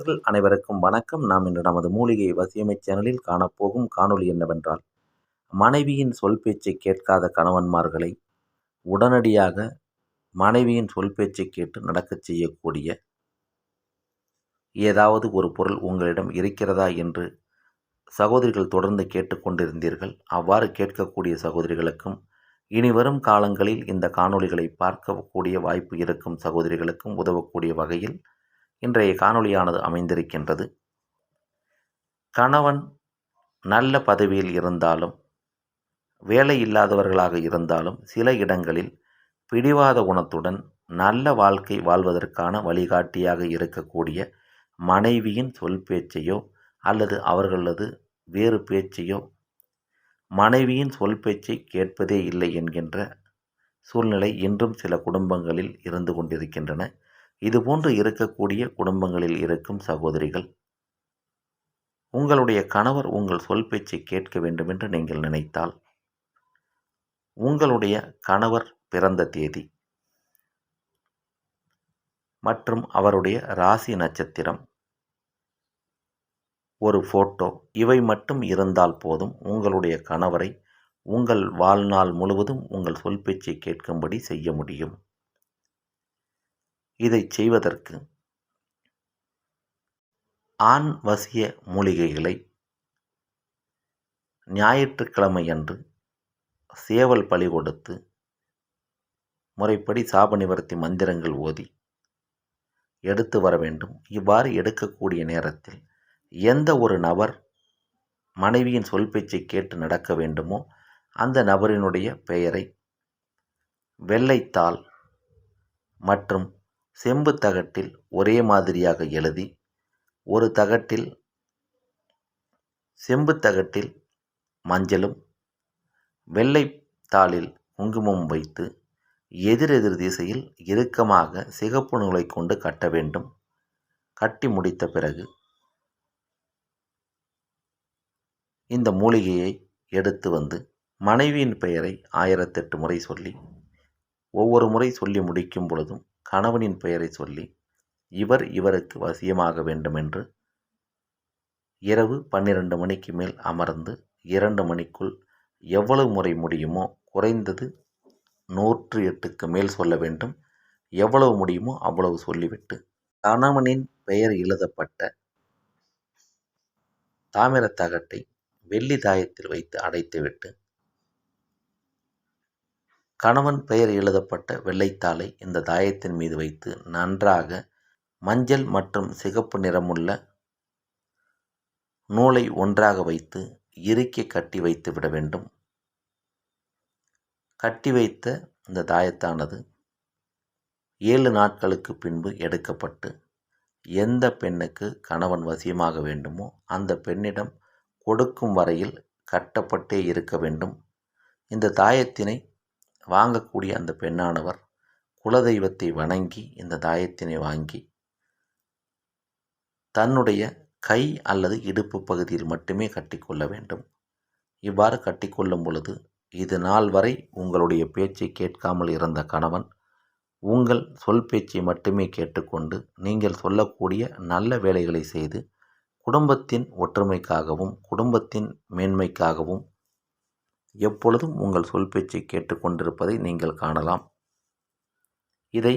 அனைவருக்கும் வணக்கம். நாம் இன்று நமது மூலிகை வசியமை சேனலில் காணப்போகும் காணொளி என்னவென்றால் மனைவியின் சொல் பேச்சை கேட்காத கணவன்மார்களை உடனடியாக மனைவியின் சொல் பேச்சை கேட்டு நடக்கச் செய்யக்கூடிய ஏதாவது ஒரு பொருள் உங்களிடம் இருக்கிறதா என்று சகோதரிகள் தொடர்ந்து கேட்டுக்கொண்டிருந்தீர்கள் அவ்வாறு கேட்கக்கூடிய சகோதரிகளுக்கும் இனி வரும் காலங்களில் இந்த காணொளிகளை பார்க்கக்கூடிய வாய்ப்பு இருக்கும் சகோதரிகளுக்கும் உதவக்கூடிய வகையில் இன்றைய காணொளியானது அமைந்திருக்கின்றது. கணவன் நல்ல பதவியில் இருந்தாலும் வேலை இல்லாதவர்களாக இருந்தாலும் சில இடங்களில் பிடிவாத குணத்துடன் நல்ல வாழ்க்கை வாழ்வதற்கான வழிகாட்டியாக இருக்கக்கூடிய மனைவியின் சொல் பேச்சையோ அல்லது அவர்களது வேறு பேச்சையோ மனைவியின் சொல் பேச்சை கேட்பதே இல்லை என்கின்ற சூழ்நிலை இன்றும் சில குடும்பங்களில் இருந்து கொண்டிருக்கின்றன. இதுபோன்று இருக்கக்கூடிய குடும்பங்களில் இருக்கும் சகோதரிகள் உங்களுடைய கணவர் உங்கள் சொல் பேச்சை கேட்க வேண்டும் என்று நீங்கள் நினைத்தால் உங்களுடைய கணவர் பிறந்த தேதி மற்றும் அவருடைய ராசி நட்சத்திரம் ஒரு ஃபோட்டோ இவை மட்டும் இருந்தால் போதும் உங்களுடைய கணவரை உங்கள் வாழ்நாள் முழுவதும் உங்கள் சொல் பேச்சை கேட்கும்படி செய்ய முடியும். இதை செய்வதற்கு ஆண் வசிய மூலிகைகளை ஞாயிற்றுக்கிழமையன்று சேவல் பழி கொடுத்து முறைப்படி சாப நிவர்த்தி மந்திரங்கள் ஓதி எடுத்து வர வேண்டும். இவ்வாறு எடுக்கக்கூடிய நேரத்தில் எந்த ஒரு நபர் மனைவியின் சொல் பேச்சை கேட்டு நடக்க வேண்டுமோ அந்த நபரினுடைய பெயரை வெள்ளைத்தாள் மற்றும் செம்பு தகட்டில் ஒரே மாதிரியாக எழுதி ஒரு தகட்டில் செம்பு தகட்டில் மஞ்சளும் வெள்ளை தாளில் குங்குமம் வைத்து எதிரெதிர் திசையில் இறுக்கமாக சிகப்பு நூலை கொண்டு கட்ட வேண்டும். கட்டி முடித்த பிறகு இந்த மூலிகையை எடுத்து வந்து மனைவியின் பெயரை ஆயிரத்தெட்டு முறை சொல்லி ஒவ்வொரு முறை சொல்லி முடிக்கும் பொழுதும் கணவனின் பெயரை சொல்லி இவர் இவருக்கு வசியமாக வேண்டுமென்று இரவு பன்னிரண்டு மணிக்கு மேல் அமர்ந்து இரண்டு மணிக்குள் எவ்வளவு முறை முடியுமோ குறைந்தது நூற்று எட்டுக்கு மேல் சொல்ல வேண்டும். எவ்வளவு முடியுமோ அவ்வளவு சொல்லிவிட்டு கணவனின் பெயர் எழுதப்பட்ட தாமிரத்தகட்டை வெள்ளி தாயத்தில் வைத்து அடைத்துவிட்டு கணவன் பெயர் எழுதப்பட்ட வெள்ளைத்தாளை இந்த தாயத்தின் மீது வைத்து நன்றாக மஞ்சள் மற்றும் சிகப்பு நிறமுள்ள நூலை ஒன்றாக வைத்து இறுக்கி கட்டி வைத்து விட வேண்டும். கட்டி வைத்த இந்த தாயத்தானது ஏழு நாட்களுக்கு பின்பு எடுக்கப்பட்டு எந்த பெண்ணுக்கு கணவன் வசியமாக வேண்டுமோ அந்த பெண்ணிடம் கொடுக்கும் வரையில் கட்டப்பட்டே இருக்க வேண்டும். இந்த தாயத்தினை வாங்கக்கூடிய அந்த பெண்ணானவர் குலதெய்வத்தை வணங்கி இந்த தாயத்தினை வாங்கி தன்னுடைய கை அல்லது இடுப்பு பகுதியில் மட்டுமே கட்டிக்கொள்ள வேண்டும். இவ்வாறு கட்டிக்கொள்ளும் பொழுது இது நாள் வரை உங்களுடைய பேச்சை கேட்காமல் இருந்த கணவன் உங்கள் சொல் பேச்சை மட்டுமே கேட்டுக்கொண்டு நீங்கள் சொல்லக்கூடிய நல்ல வேலைகளை செய்து குடும்பத்தின் ஒற்றுமைக்காகவும் குடும்பத்தின் மேன்மைக்காகவும் எப்பொழுதும் உங்கள் சொல் பேச்சை கேட்டுக்கொண்டிருப்பதை நீங்கள் காணலாம். இதை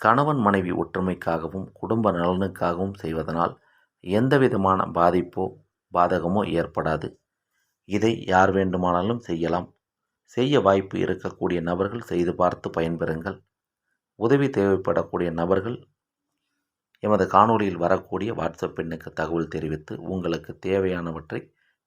கணவன் மனைவி ஒற்றுமைக்காகவும் குடும்ப நலனுக்காகவும் செய்வதனால் எந்தவிதமான பாதிப்போ பாதகமோ ஏற்படாது. இதை யார் வேண்டுமானாலும் செய்யலாம். செய்ய வாய்ப்பு இருக்கக்கூடிய நபர்கள் செய்து பார்த்து பயன்பெறுங்கள். உதவி தேவைப்படக்கூடிய நபர்கள் எமது காணொலியில் வரக்கூடிய வாட்ஸ்அப் எண்ணுக்கு தகவல் தெரிவித்து உங்களுக்கு தேவையானவற்றை